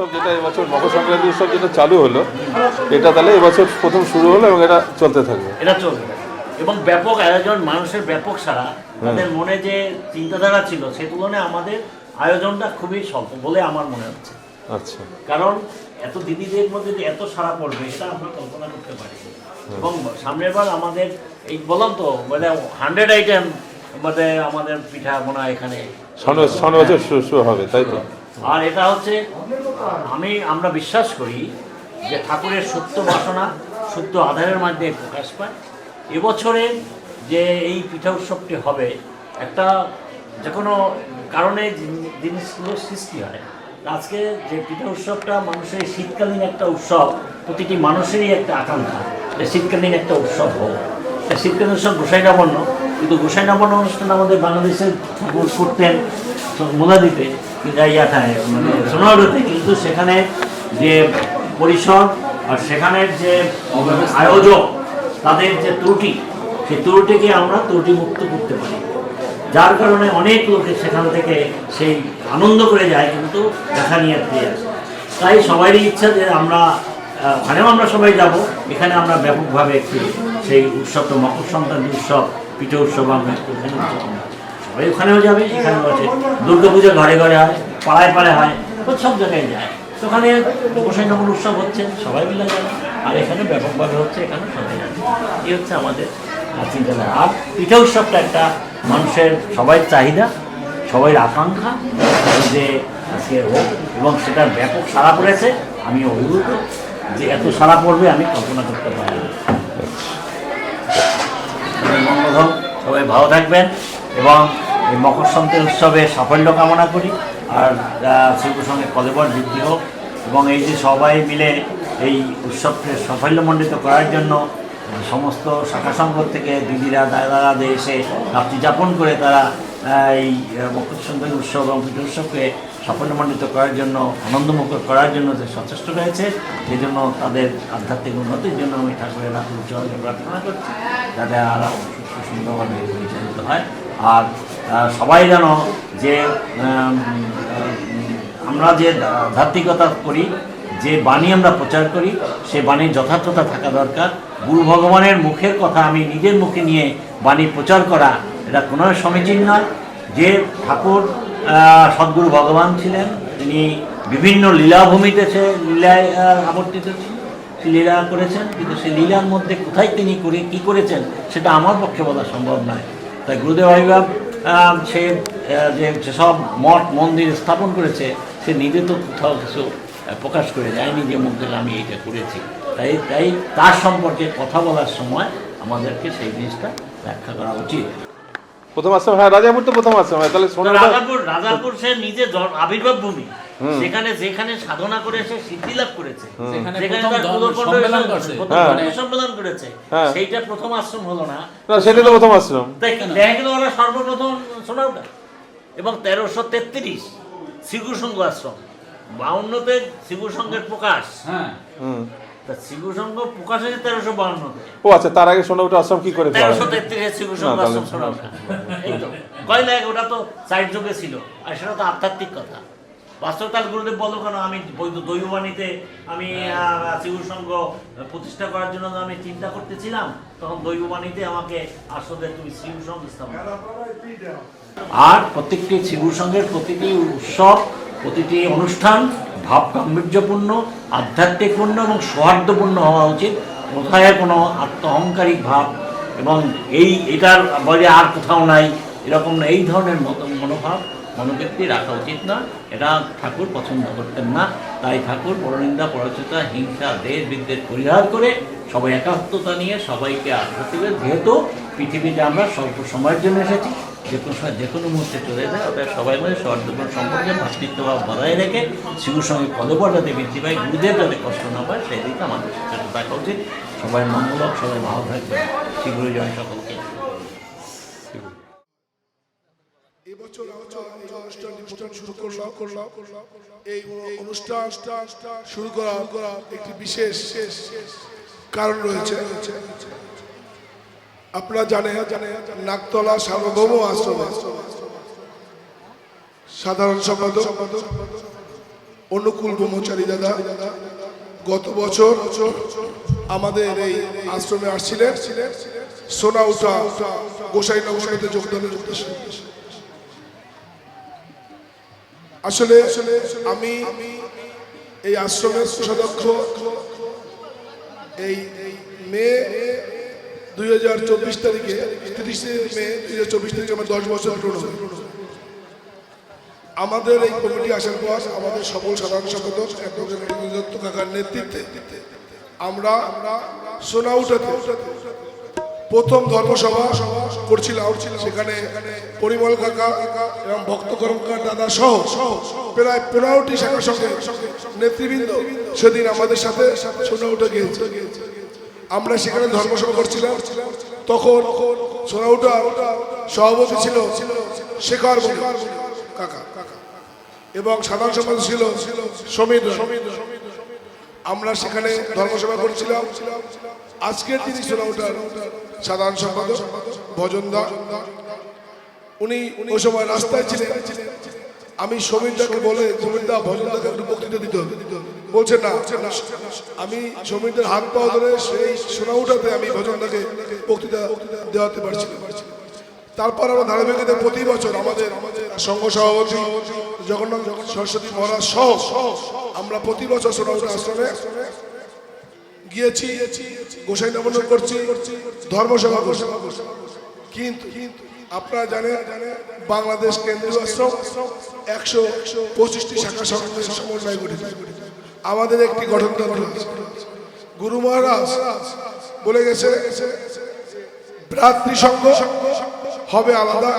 উৎসব যেটা এবছর মকর সংক্রান্তি উৎসব যেটা চালু হলো এটা তাহলে এবছর প্রথম শুরু হলো এবং এটা চলতে থাকবে। এটা চলবে। এবং ব্যাপক আয়োজন মানুষের ব্যাপক সারা তাদের মনে যে চিন্তাধারা ছিল সে তুলনায় আমাদের আয়োজনটা খুবই স্বল্প বলে আমার মনে হচ্ছে। আচ্ছা। কারণ এত দিদিদের মধ্যে যে এত সারা পড়বে এটা আমরা কল্পনা করতে পারি। এবং সামনের বার আমাদের এই বললাম তো মানে হান্ড্রেড আইটেম মানে আমাদের পিঠা বোনা এখানে সামনে সামনে বছর শুরু শুরু হবে তাই তো? আর এটা হচ্ছে আমি, আমরা বিশ্বাস করি যে ঠাকুরের সত্য বাসনা সত্য আধারের মাধ্যমে প্রকাশ পায়। এবছরে যে এই পিঠা উৎসবটি হবে, একটা যে কোনো কারণে জিনিসগুলো সৃষ্টি হয়। আজকে যে পিঠা উৎসবটা মানুষের শীতকালীন একটা উৎসব, প্রতিটি মানুষেরই একটা আকাঙ্ক্ষা যে শীতকালীন একটা উৎসব হোক। শীতকালীন উৎসব গোসাই নবান্ন, কিন্তু গোসাই নবান্ন অনুষ্ঠান আমাদের বাংলাদেশের ঠাকুর করতেন মোলা দিতে ইয়াঠায় মানে সোনারুতে কিন্তু সেখানে যে পরিসর আর সেখানের যে আয়োজক, তাদের যে ত্রুটি, সেই ত্রুটিকে আমরা ত্রুটি মুক্ত করতে পারি। যার কারণে অনেক লোকে সেখান থেকে সেই আনন্দ করে যায়, কিন্তু দেখা নিয়ে ফিরে আসে। তাই সবারই ইচ্ছা যে আমরা ওখানেও আমরা সবাই যাব, এখানে আমরা ব্যাপকভাবে একটু সেই উৎসবটা মকর সংক্রান্তি উৎসব, পিঠে উৎসব আমরা সবাই ওখানেও যাবে, এখানেও আছে। দুর্গা পুজো ঘরে ঘরে হয়, পাড়ায় পাড়ায় হয়। সব জায়গায় যায়। ওখানে গোসাই নগর উৎসব হচ্ছে সবাই মিলে যাবে আর এখানে ব্যাপকভাবে হচ্ছে এখানে সবাই যাবে এই হচ্ছে আমাদের আহ, চিন্তাধারা আর পিঠা উৎসবটা একটা মানুষের সবাই চাহিদা সবাই আকাঙ্ক্ষা। যে আজকে হোক এবং সেটার ব্যাপক সাড়া পড়েছে আমি অভিভূত যে এত সাড়া পড়বে আমি কল্পনা করতে পারি সবাই ভালো থাকবেন এবং এই মকর সংক্রান্তি উৎসবে সাফল্য কামনা করি। আর শ্রীকৃষ্ণের কলেবর বৃদ্ধি হোক এবং এই যে সবাই মিলে এই উৎসবকে সাফল্যমণ্ডিত করার জন্য সমস্ত শাখা সংঘ থেকে দিদিরা দাদারা এসে রাত্রি যাপন করে তারা এই আহ, মকর সংক্রান্তি উৎসব এবং পিঠা উৎসবকে সাফল্যমণ্ডিত করার জন্য আনন্দমুখর করার জন্য যে সচেষ্ট রয়েছে সেই জন্য তাদের আধ্যাত্মিক উন্নতির জন্য আমি ঠাকুরের রাত্রি চরণে প্রার্থনা করছি যাতে আরও সুন্দরভাবে পরিচালিত হয়। আর সবাই যেন যে আমরা যে আধ্যাত্মিকতা করি যে বাণী আমরা প্রচার করি সে বাণীর যথার্থতা থাকা দরকার। গুরু ভগবানের মুখের কথা আমি নিজের মুখে নিয়ে বাণী প্রচার করা এটা কোনো সমীচীন নয়। যে ঠাকুর সদ্গুরু ভগবান ছিলেন তিনি বিভিন্ন লীলাভূমিতে সে লীলায় আবর্তিত লীলা করেছেন কিন্তু সেই লীলার মধ্যে কোথায় তিনি করে কী করেছেন সেটা আমার পক্ষে বলা সম্ভব নয়। তাই গুরুদেব আহ, সে যে সব মঠ মন্দির স্থাপন করেছে সে নিজে তো কোথাও কিছু প্রকাশ করে যায়নি যে থেকে আমি এটা করেছি। তাই তাই তার সম্পর্কে কথা বলার সময় আমাদেরকে সেই জিনিসটা ব্যাখ্যা করা উচিত। প্রথম আশ্রম হ্যাঁ রাজাপুর তো প্রথম আশ্রম হ্যাঁ, তাহলে রাজাপুর রাজাপুর সে নিজে আবির্ভাব ভূমি সেখানে যেখানে সাধনা করে সে সিদ্ধি লাভ করেছে। সম্মেলন হ্যাঁ। সম্মেলন করেছে। হ্যাঁ। সেইটা প্রথম আশ্রম হলো না। সেটাই তো প্রথম আশ্রম। দেখা গেল ওরা সর্বপ্রথম সোনাউটা এবং তেরোশো তেত্রিশ শ্রীগুসংঘ আশ্রম। বাউন্নতে শ্রীগুসংঘের প্রকাশ। হ্যাঁ। হুম। তা শ্রীগুসংঘ প্রকাশ হয়েছে তেরোশো বাউন্নতে। ও আচ্ছা তার আগে আশ্রম কি করে পাওয়া তেরোশো যায়? তেত্রিশে শ্রীগুসংঘ আশ্রম সোনাউটা এই তো কয় ওটা তো যুগে ছিল। আর সেটা তো আধ্যাত্মিক কথা। বাস্তব তার গুরুদেব বলো কেন? আমি বৈধ দৈববাণীতে আমি শিগুর সংঘ প্রতিষ্ঠা করার জন্য আমি চিন্তা করতেছিলাম তখন দৈববাণীতে আমাকে আসলে তুমি শিগুর সংঘ স্থাপন আর প্রত্যেকটি শিগুর সংঘের প্রতিটি উৎসব প্রতিটি অনুষ্ঠান ভাব গাম্ভীর্যপূর্ণ আধ্যাত্মিকপূর্ণ এবং সৌহার্দ্যপূর্ণ হওয়া উচিত। কোথায় কোনো আত্ম অহংকারিক ভাব এবং এই এটার বলে আর কোথাও নাই এরকম না, এই ধরনের মত মনোভাব মনোবৃত্তি রাখা উচিত না। এটা ঠাকুর পছন্দ করতেন না। তাই ঠাকুর পরনিন্দা পরচিতা হিংসা দেশ বিদ্বেষ পরিহার করে সবাই একাত্মতা নিয়ে সবাইকে আশ্বাস যেহেতু পৃথিবীতে আমরা স্বল্প সময়ের জন্য এসেছি যে কোনো সময় যে কোনো মুহূর্তে চলে যায়। ওটা সবাই মিলে সর্দপন সম্পর্কে ভাতৃত্বভাব বজায় রেখে শিশুর সঙ্গে কলেবর যাতে বৃদ্ধি পায় গুরুদের যাতে কষ্ট না পায় সেই দিকে আমাদের চেষ্টা থাকা উচিত। সবাই মঙ্গল হোক, সবাই ভালো থাকবে শীঘ্রই জয় সকলকে। এবছর আপনারা জানে নাকতলা সার্বভৌম আশ্রম সাধারণ সম্পাদক অনুকূল ব্রহ্মচারী দাদা গত বছর আমাদের এই আশ্রমে আসছিলেন। সোনা উঠা গোসাই নগরীতে যোগদানের উদ্দেশ্যে। আসলে আমি এই আশ্রমের কোষাধ্যক্ষ এই মে দুই হাজার চব্বিশ তারিখে, তিরিশে মে দুই হাজার চব্বিশ তারিখে আমার দশ বছর আমাদের এই কমিটি আসার পর আমাদের সকল সাধারণ সম্পাদক কাকার নেতৃত্বে আমরা সোনাউটাতে প্রথম ধর্মসভা করছিলাম। সেখানে পরিমল কাকা এবং ভক্ত কর্মকার দাদা সহ প্রায় পনেরোটি শাখার সঙ্গে নেতৃবৃন্দ সেদিন আমাদের সাথে সোনাউটা গিয়েছে। আমরা সেখানে ধর্মসভা করছিলাম। তখন সোনাউটা সভাপতি ছিল শেখর কাকা। এবং সাধারণ সম্পাদক ছিল সমীর। আমরা সেখানে ধর্মসভা করছিলাম। আজকের দিনই সোনাউটার সাধারণ সম্পাদক ভজনদা উনি ওই সময় রাস্তায় ছিলেন। আমি সমীরদাকে বলে, সমীরদা, ভজনদাকে একটু বক্তৃতা দিতে হবে। বলছে, না, আমি সমীরদের হাত পাওয়া ধরে সেই সোনা উঠাতে আমি ভজনদাকে বক্তৃতা দেওয়াতে পারছি তারপর আমরা ধারাবাহিকতা প্রতি বছর আমাদের সংঘ সভাপতি জগন্নাথ সরস্বতী মহারাজ সহ আমরা প্রতি বছর সোনাউটা আশ্রমে গিয়েছি, গোসাই নমন করছি, ধর্মসভা করছি। কিন্তু আপনারা জানেন, বাংলাদেশ কেন্দ্রীয় আশ্রম একশো পঁচিশটি শাখা সংঘের সমন্বয় গঠিত। আমাদের একটি গঠনতন্ত্র। গুরু মহারাজ বলে গেছে, ভ্রাতৃসংঘ হবে আলাদা,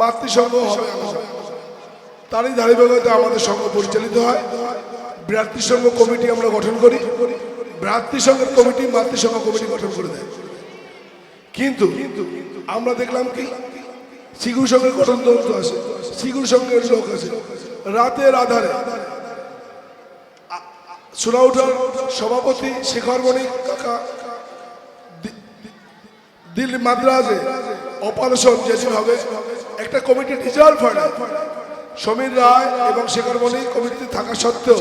মাতৃসংঘ হবে আলাদা। তারই ধারাবাহিকতা আমাদের সংঘ পরিচালিত হয়। ভ্রাতৃসংঘ কমিটি আমরা গঠন করি। ভ্রাতৃসংঘের কমিটি, মাতৃসংঘ কমিটি গঠন করে দেয়। কিন্তু কিন্তু আমরা দেখলাম কি শিগুর সংঘের গঠনতন্ত্র আছে শিগুর সংঘের লোক আছে। রাতের আধারে সোনাউঠার সভাপতি শেখর বণিক কাকা দিল্লি মাদ্রাজে অপারেশন যেভাবে একটা কমিটি রিজার্ভ হয় সমীর রায় এবং শেখর বণিক কমিটিতে থাকা সত্ত্বেও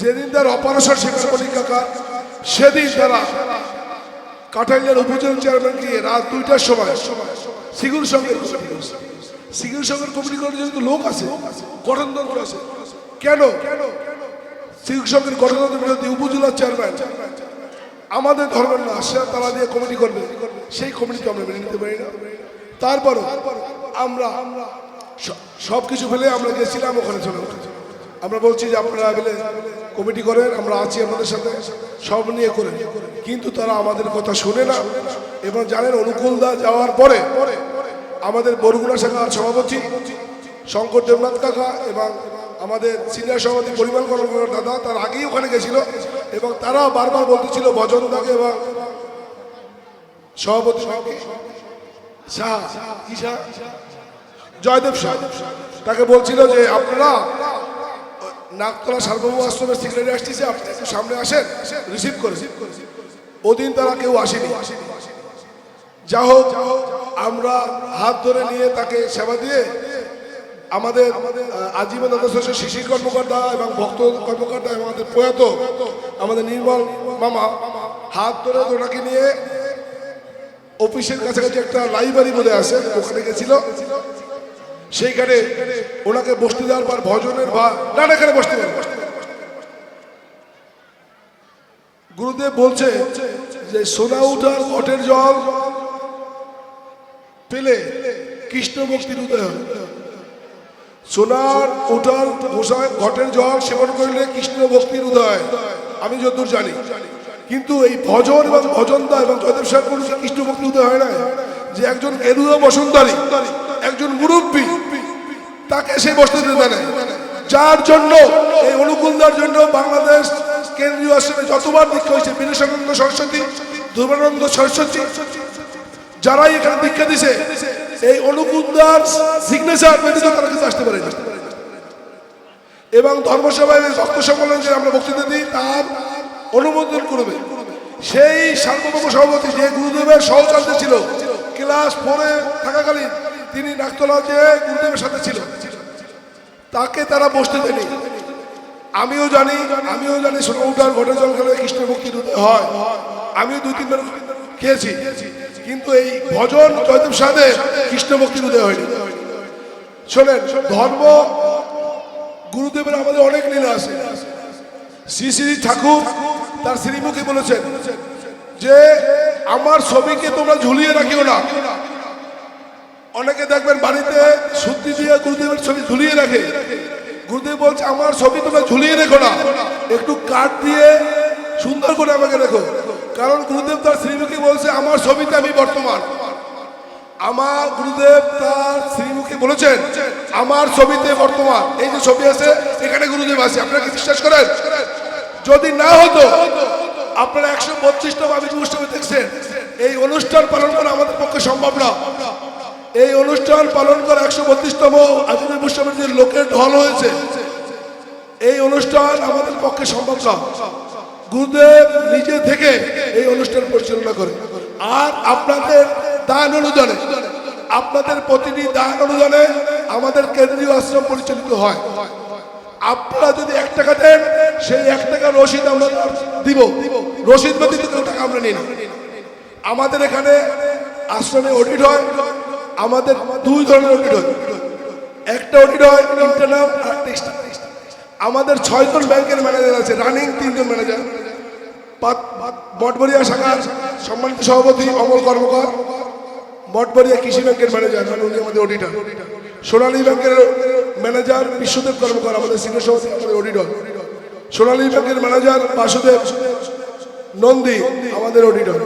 যেদিন তার অপারেশন শেখর বণিক কাকা সেদিন তারা কাটাইলের উপজেলা চেয়ারম্যান গিয়ে রাত দুইটার সময় সিগুর সঙ্গের সিগুর সঙ্গের কমিটি করার জন্য তো লোক আছে গঠনতন্ত্র আছে। কেন? কেন সিগুর সঙ্গের গঠনতন্ত্র বিরোধী উপজেলা চেয়ারম্যান আমাদের ধর্মের না সে তারা দিয়ে কমিটি করবে, সেই কমিটিকে আমরা মেনে নিতে পারি না। তারপরও আমরা সব কিছু ফেলে আমরা গেছিলাম, ওখানে চলে উঠেছি আমরা বলছি যে আপনারা কমিটি করেন, আমরা আছি আপনাদের সাথে, সব নিয়ে করেন। কিন্তু তারা আমাদের কথা শুনে না এবং জানেন অনুকূল দা যাওয়ার পরে আমাদের বরগুনা শাখার সভাপতি শঙ্কর দেবনাথ কাকা এবং আমাদের সিনিয়র সভাপতি পরিমল কর্মকার দাদা তার আগেই ওখানে গেছিল এবং তারা বারবার বলতেছিল ভজন দাকে এবং সভাপতি জয়দেব শাহ। তাকে বলছিল যে আপনারা নাগতলা সার্বভৌম আশ্রমের সেক্রেটারি আসতেছে, আপনি একটু সামনে আসেন রিসিভ করে। ওদিন তারা কেউ আসেনি। যা হোক, আমরা হাত ধরে নিয়ে তাকে সেবা দিয়ে আমাদের আজীবন আদর্শ শিশির কর্মকর্তা এবং ভক্ত কর্মকর্তা এবং আমাদের প্রয়াত, আমাদের নির্মল মামা, হাত ধরে ওনাকে নিয়ে অফিসের কাছাকাছি একটা লাইব্রেরি বলে আছে, ওখানে গেছিল। সেইখানে ওনাকে বসতে দেওয়ার পর ভজনের বা না বসতে দেন। গুরুদেব বলছে যে, সোনা উঠার ঘটের জল পেলে কৃষ্ণ ভক্তির উদয় সোনার উঠার ঘটের জল সেবন করলে কৃষ্ণ ভক্তির উদয় আমি যতদূর জানি। কিন্তু এই ভজন এবং ভজনদা এবং জয়দেব সাহেব কৃষ্ণ ভক্তির উদয় হয় না যে একজন গেরুয়া বসন্তারী একজন মুরব্বী তাকে সে বসতে দিতে দেয়। যার জন্য, এই অনুকূলদার জন্য বাংলাদেশ কেন্দ্রীয় আশ্রমে যতবার দীক্ষা হয়েছে বিবেকানন্দ সরস্বতী, ধর্মানন্দ সরস্বতী, যারাই এখানে দীক্ষা দিছে, এই অনুকূলদার সিগনেচার ব্যতীত তারা কিন্তু আসতে পারে এবং ধর্মসভায় ভক্ত সম্মেলন যে আমরা বক্তৃতা দিই, তার অনুমোদন করবে সেই সার্বভৌম সভাপতি যে গুরুদেবের সহচার্য ছিল ক্লাস ফোরে থাকাকালীন তিনি নাকতলা যে গুরুদেবের সাথে ছিল। তাকে তারা বসতে দেয়নি। আমিও জানি আমিও জানি সোনাউটার ঘটে জল খেলে কৃষ্ণ ভক্তি হয়। আমিও দুই, তিনবার খেয়েছি। কিন্তু এই ভজন জয়দেব সাহেবের কৃষ্ণ ভক্তি দুধে হয়নি। শোনেন, ধর্ম, গুরুদেবের আমাদের অনেক লীলা আছে। শ্রী শ্রী ঠাকুর তার শ্রীমুখী বলেছেন যে, আমার ছবিকে তোমরা ঝুলিয়ে রাখিও না। অনেকে দেখবেন বাড়িতে সত্যি দিয়ে গুরুদেবের ছবি ঝুলিয়ে রাখে। গুরুদেব বলছে, আমার ছবি তোমরা ঝুলিয়ে রেখো না। একটু কাঠ দিয়ে সুন্দর করে আমাকে রেখো। কারণ গুরুদেব তার শ্রীমুখী বলছে, আমার ছবিতে আমি বর্তমান। আমার গুরুদেব তার শ্রীমুখী বলেছেন, আমার ছবিতে বর্তমান। এই যে ছবি আছে, এখানে গুরুদেব আছে। আপনারা কি বিশ্বাস করেন? যদি না হতো, আপনারা একশো বত্রিশতম আমি অনুষ্ঠানে দেখছেন। এই অনুষ্ঠান পালন করা আমাদের পক্ষে সম্ভব না। এই অনুষ্ঠান পালন করা একশো বত্রিশতম অনুষ্ঠানের যে লোকের ঢল হয়েছে, এই অনুষ্ঠান আমাদের পক্ষে সম্ভব না গুরুদেব নিজে থেকে এই অনুষ্ঠান পরিচালনা করে আর আপনাদের দান অনুদানে, আপনাদের প্রতিটি দান অনুদানে আমাদের কেন্দ্রীয় আশ্রম পরিচালিত হয়। আপনারা যদি এক টাকা দেন, সেই এক টাকা রসিদ আমরা দিব। রসিদ ব্যতীত টাকা আমরা নিই আমাদের এখানে আশ্রমে অডিট হয়। আমাদের দুই ধরনের অডিট একটা অডিট হয় ইন্টারনাল আমাদের ছয়জন ব্যাংকের ম্যানেজার আছে রানিং তিনজন ম্যানেজার মঠবরিয়া শাখার সম্মানিত সভাপতি, অমল কর্মকর। মঠবরিয়া কৃষি ব্যাংকের ম্যানেজার মানে উনি আমাদের অডিটর সোনালী ব্যাংকের ম্যানেজার বিশ্বদেব কর্মকর, আমাদের সিনিয়র সভাপতি, আমাদের অডিটর সোনালী ব্যাংকের ম্যানেজার বাসুদেব নন্দী, আমাদের অডিটর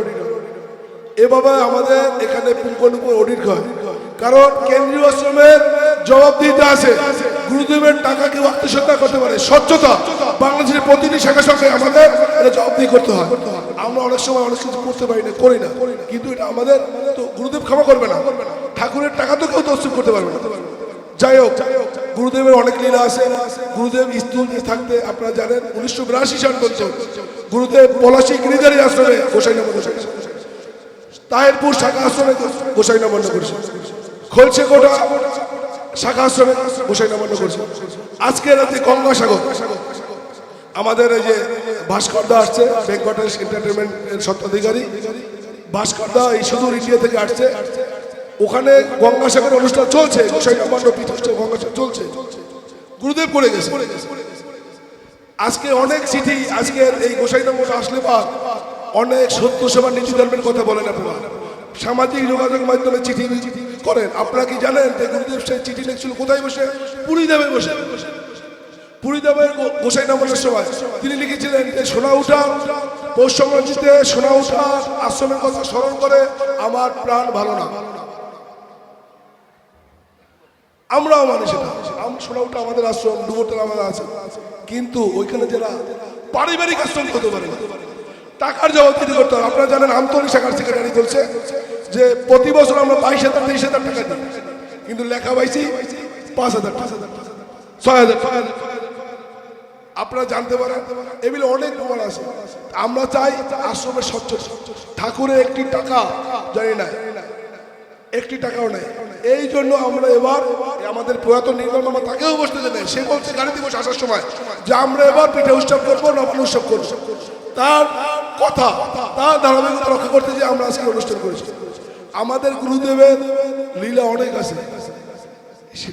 এভাবে আমাদের এখানে পুঙ্খানুপুঙ্খ অডিট হয়। কারণ কেন্দ্রীয় আশ্রমের জবাবদিহিতা আছে গুরুদেবের টাকা কেউ আত্মসত্তা করতে পারে। স্বচ্ছতা, বাংলাদেশের প্রতিটি শাখা সঙ্গে আমাদের এটা জবাবদিহি করতে হয়। আমরা অনেক সময় অনেক কিছু করতে পারি না, করি না। কিন্তু এটা আমাদের তো গুরুদেব ক্ষমা করবে না। ঠাকুরের টাকা তো কেউ তসিব করতে পারবে না। যাই হোক, গুরুদেবের অনেক লীলা আছে। গুরুদেব স্কুল থাকতে আপনারা জানেন, উনিশশো বিরাশি সাল পর্যন্ত গুরুদেব পলাশী গিরিধারী আশ্রমে গোসাই নাম গোসাই তাহেরপুর শাখা আশ্রমে গোসাই নবান্ন করেছে খোলছে কোটা শাখা আশ্রমে গোসাই নবান্ন করেছে আজকে রাতে গঙ্গাসাগর আমাদের এই যে ভাস্কর দা আসছে বেঙ্কটেশ এন্টারটেনমেন্টের স্বত্বাধিকারী। ভাস্কর দা এই সুদূর ইন্ডিয়া থেকে আসছে। ওখানে গঙ্গাসাগর অনুষ্ঠান চলছে। গোসাই নবান্ন পীঠস্থ গঙ্গাসাগর চলছে। গুরুদেব করে গেছে। আজকে অনেক চিঠি আজকের এই গোসাই নম্বর আসলে পর অনেক সত্য সেবা নীতি ধর্মের কথা বলেন আপনারা। সামাজিক যোগাযোগ মাধ্যমে চিঠি করেন। আপনারা কি জানেন যে গুরুদেব সেই চিঠি লিখছিল? কোথায় বসে? পুরী দেবে বসে পুরী গোসাই নম্বরের সময় তিনি লিখেছিলেন যে, সোনা উঠা পৌষ সোনা উঠা আশ্রমের কথা স্মরণ করে আমার প্রাণ ভালো না। আমরাও মানি সেটা। সোনা উঠা আমাদের আশ্রম ডুবোটাল আমাদের আছে। কিন্তু ওইখানে যারা পারিবারিক আশ্রম হতে পারে। টাকার জবাবদিহি করতে হবে আপনারা জানেন আমতলী শাখার সেক্রেটারি বলছে যে প্রতি বছর আমরা বাইশ হাজার, তেইশ হাজার টাকা দিই। কিন্তু লেখা পাইছি পাঁচ হাজার ছয় হাজার আপনারা জানতে পারেন, এগুলো অনেক প্রমাণ আছে। আমরা চাই আশ্রমের স্বচ্ছ। ঠাকুরের একটি টাকা, জানি না, একটি টাকাও নেই। এই জন্য আমরা এবার আমাদের পুরাতন নির্মল মামা তাকেও বসতে দেবে। সে বলছে, গাড়িতে বসে আসার সময় যে আমরা এবার পিঠে উৎসব করব নবান উৎসব করব। তার কথা, তার ধারাবাহিকতা রক্ষা করতে যে আমরা আজকে অনুষ্ঠান করেছি। আমাদের গুরুদেবের লীলা অনেক আছে।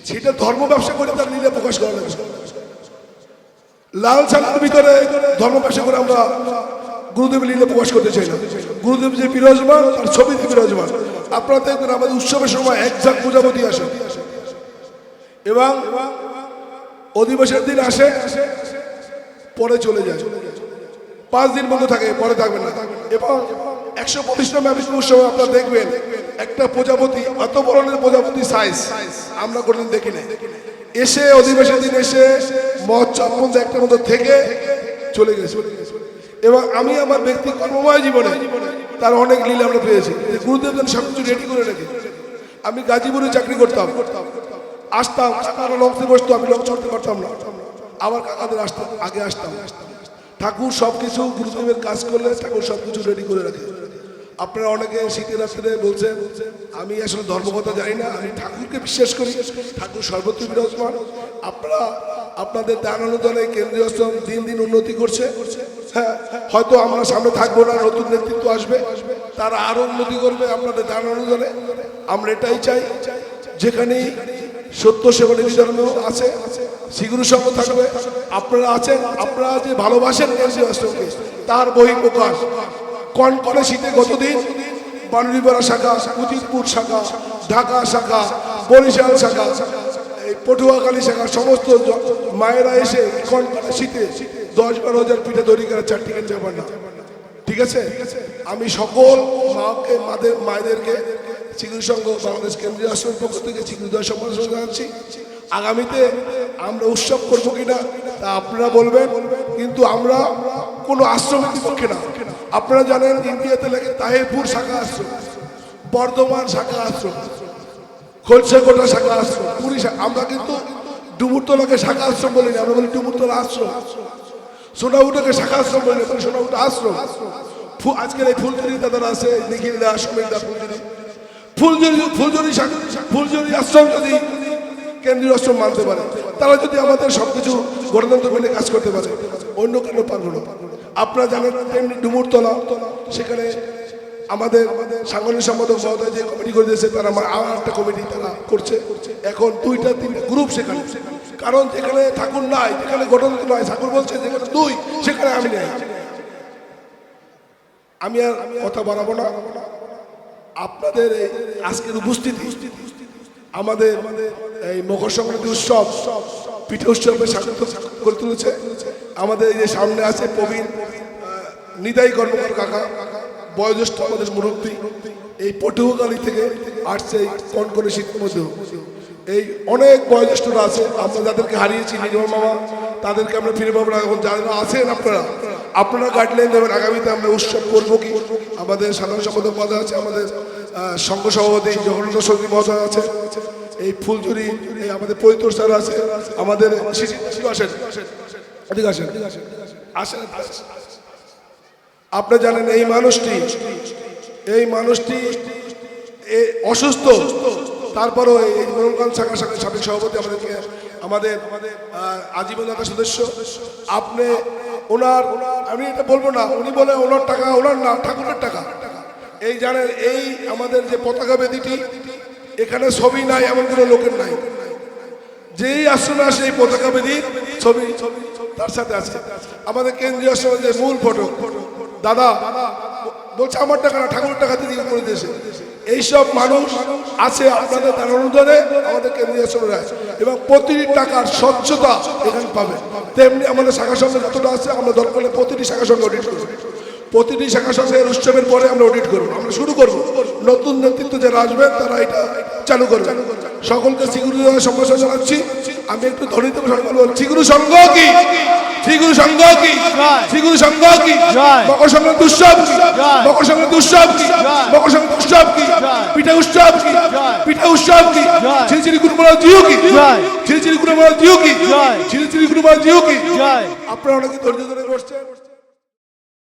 সেটা ধর্ম ব্যবসা করে তার লীলা প্রকাশ করা লাগে লাল ছানার ভিতরে ধর্ম ব্যবসা করে আমরা গুরুদেবের লীলা প্রকাশ করতে চাই না। গুরুদেব যে বিরাজমান আর ছবিতে বিরাজমান। আপনারা দেখবেন আমাদের উৎসবের সময় একজাক পূজাপতি আসে এবং অধিবেশের দিন আসে, পরে চলে যায়। পাঁচ দিন বন্ধ থাকে, পরে থাকবেন না। এবং একশো পঁচিশতম আবিষ্কার উৎসবে আপনারা দেখবেন, একটা প্রজাপতি, এত বড়নের প্রজাপতি সাইজ আমরা কোনোদিন দেখি না এসে অধিবেশন দিন এসে, মদ চম্পন্দ একটা মতো থেকে চলে গেছে। এবং আমি আমার ব্যক্তি কর্মময় জীবনে তার অনেক লীলা আমরা পেয়েছি। গুরুদেব যেন সব কিছু রেডি করে রেখে। আমি গাজীপুরে চাকরি করতাম। আসতাম কাকারা লঞ্চে বসতো আমি লঞ্চ চড়তে পারতাম না। আমার কাকাদের আসতাম, আগে আসতাম আসতাম। ঠাকুর সব কিছু গুরুদেবের কাজ করলে ঠাকুর সব কিছু রেডি করে রাখে। আপনারা অনেকে শীতের রাত্রে বলছেন, আমি আসলে ধর্মকথা জানি না, আমি ঠাকুরকে বিশ্বাস করি, ঠাকুর সর্বত্র বিরাজমান। আপনারা, আপনাদের দান অনুদানে কেন্দ্রীয় আশ্রম দিন দিন উন্নতি করছে। হ্যাঁ হয়তো আমরা সামনে থাকব না, নতুন নেতৃত্ব আসবে, তারা আরও উন্নতি করবে আপনাদের দান অনুদানে। আমরা এটাই চাই, যেখানেই সত্য সেবনী ধর্ম আছে শিগুরু সঙ্গ থাকবে। আপনারা আছেন, আপনারা যে ভালোবাসেন তার বহিঃপ্রকাশ কন করে শীতে গতদিন বানুরিপাড়া শাখা, উদিতপুর শাখা, ঢাকা শাখা, বরিশাল শাখা, এই পটুয়াখালী শাখা, সমস্ত মায়েরা এসে কন করে শীতে দশ বারো হাজার পিঠে তৈরি করে চারটি কিনতে পারে না ঠিক আছে? আমি সকল মাকে, মাদের, মায়েদেরকে চিকিৎসা সংঘ বাংলাদেশ কেন্দ্রীয় আশ্রমের পক্ষ থেকে চিকিৎসা সম্মান জানাচ্ছি আগামীতে আমরা উৎসব করব কিনা তা আপনারা বলবেন, কিন্তু আমরা কোনো আশ্রমের বিপক্ষে না। আপনারা জানেন, ইন্ডিয়াতে লাগে তাহেরপুর শাখা আশ্রম, বর্ধমান শাখা আশ্রম খোলসেকোটা শাখা আশ্রম, পুরী আমরা কিন্তু ডুমুরতলাকে শাখা আশ্রম বলি না আমরা বলি ডুমুরতলা আশ্রম। সোনাউটাকে শাখা আশ্রম বলি না বলি সোনাউটা আশ্রম। আজকের এই ফুলজুরি দাদারা আছে নিখিল দাস সমীর দাস ফুলজুরি ফুলজুরি ফুলজুরি শাখা ফুলজুরি আশ্রম যদি কেন্দ্রীয় আশ্রম মানতে পারে। তারা যদি আমাদের সবকিছু গণতন্ত্র মেনে কাজ করতে পারে, অন্য কেন পারব না। আপনারা জানেন তেমনি ডুমুরতলা, সেখানে আমাদের সাংগঠনিক সম্পাদক মহোদয় যে কমিটি করে দিয়েছে, তারা আমার আর একটা কমিটি তারা করছে। এখন দুইটা, তিনটা গ্রুপ সেখানে। কারণ যেখানে ঠাকুর নাই, যেখানে গণতন্ত্র নাই, ঠাকুর বলছে যেখানে দুই, সেখানে আমি নাই। আমি আর কথা বাড়াবো না। আপনাদের আজকের উপস্থিতি আমাদের এই মকর সংক্রান্তি উৎসব পিঠে উৎসবে স্বাগত করে তুলেছে। আমাদের এই যে সামনে আছে প্রবীণ নিতাই কর্মকার কাকা, বয়োজ্যেষ্ঠ আমাদের মুরব্বী। এই পটুয়াখালী থেকে আসছে এই কনকনে শীতের মধ্যেও। এই অনেক বয়োজ্যেষ্ঠরা আছে, আমরা যাদেরকে হারিয়েছি, নির্মল মামা, তাদেরকে আমরা ফিরে পাবো না। এখন যারা আছেন আপনারা আপনারা গাইডলাইন দেবেন, আগামীতে আমরা উৎসব করব কি? আমাদের সাধারণ সম্পাদক মহোদয় আছে আমাদের সংঘ সভাপতি জগন্নাথ সঙ্গী মহোদয় আছে। এই ফুলঝুরি আমাদের পরিতোষ স্যার আছে, আমাদের শিশির আসেন। আপনি জানেন এই মানুষটি এই মানুষটি অসুস্থ, তারপরও এই মোরমকান শাখা শাখা সাবেক সভাপতি আমাদেরকে, আমাদের আজীবন দাতা সদস্য। আপনি ওনার, আমি এটা বলব না, উনি বলে ওনার টাকা, ওনার না, ঠাকুরের টাকা। এই জানেন, এই আমাদের যে পতাকা বেদিটি, এখানে ছবি নাই, এমন কোনো লোকের নাই। যেই আশ্রমে আসে এই পতাকা বেদির ছবি, তার সাথে আছে। আমাদের কেন্দ্রীয় আশ্রমের যে মূল ফটো দাদা, বলছে আমার টাকা না, ঠাকুরের টাকা দিয়ে করে দিয়েছে। এইসব মানুষ আছে আপনাদের তার অনুদানে আমাদের কেন্দ্রীয় আশ্রমে আছে এবং প্রতিটি টাকার স্বচ্ছতা এখানে পাবে। তেমনি আমাদের শাখা সঙ্গে যতটা আছে, আমরা দরকার প্রতিটি শাখা সঙ্গে অডিট করব। প্রতিটি শাখা সঙ্গের উৎসবের পরে আমরা অডিট করব আমরা শুরু করব নতুন নেতৃত্ব যারা আসবেন তারা এটা চালু করবে সকলকে সিগুরু সম্ভাষণ জানাচ্ছি আমি একটু ধরিত সকল বলছি সংঘ কি সিগুরু সংঘ কি সিগুরু সংঘ কি মকর সংক্রান্তি উৎসব কি মকর সংক্রান্তি উৎসব মকর সংক্রান্তি উৎসব কি পিঠা উৎসব কি পিঠা উৎসব কি শ্রী শ্রী গুরু জিও কি শ্রী শ্রী গুরু জিও কি শ্রী শ্রী গুরু জিও কি আপনারা অনেকে ধৈর্য ধরে বসছেন